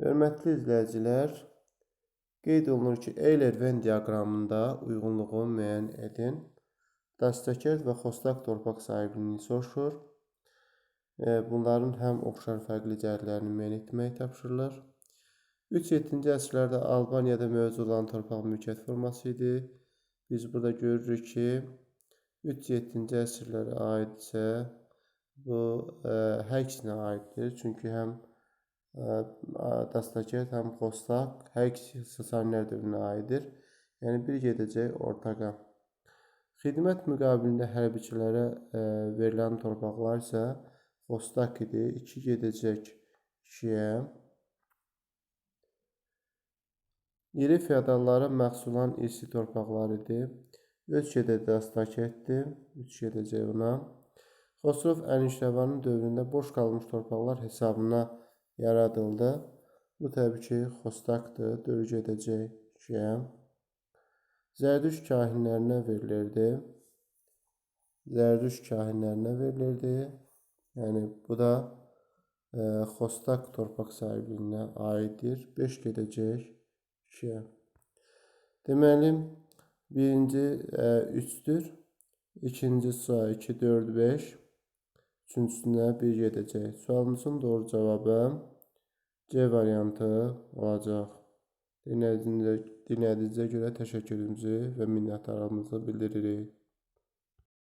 Hörmətli izləyicilər, qeyd olunur ki, Euler-Venn diaqramında uyğunluğu müəyyən edin. Dastakert və xostak torpaq sahibliğini soruşur. E, Bunların həm oxşar fərqli cəhətlərini müəyyən etmək tapşırılır. 3-7-ci əsrlərdə Albaniyada mövcud olan torpaq mülkiyyət forması idi. Biz burada görürük ki, 3-7-ci əsrlərə aidsə bu e, hər ikisinə aiddir. Çünki həm dastakert həm xostak hər ikisi Sasanilər dövrünə aiddir. Yəni bir gedəcək ortaqa. Xidmət müqabilində hərbiçilərə verilən torpaqlar isə xostak idi. 2 gedəcək 2-yə. İri feodallara məxsus olan irsi torpaqlar idi. 3 gedəcək dastaketdir. 3 gedəcək ona. Xosrov Ənişləvanın dövründə boş qalmış torpaqlar hesabına yaradıldı. Bu təbii ki, xostakdır. 4 gedəcək 2-yə. Zərdüş kahinlərinə verilirdi. Zərdüş kahinlərinə verilirdi. Yəni bu da e, xostak torpaq sahibliyinə aiddir. 5 gedəcək 2-yə. Deməli, birinci e, 3-dür. İkinci sual 2, 4, 5. Üçüncüsünə 1 gedəcək. Sualımızın doğru cavabı C variantı olacaq. Dinlədiyinizə, dinlədiyinizə görə təşəkkürümüzü və minnətdarlığımızı bildiririk.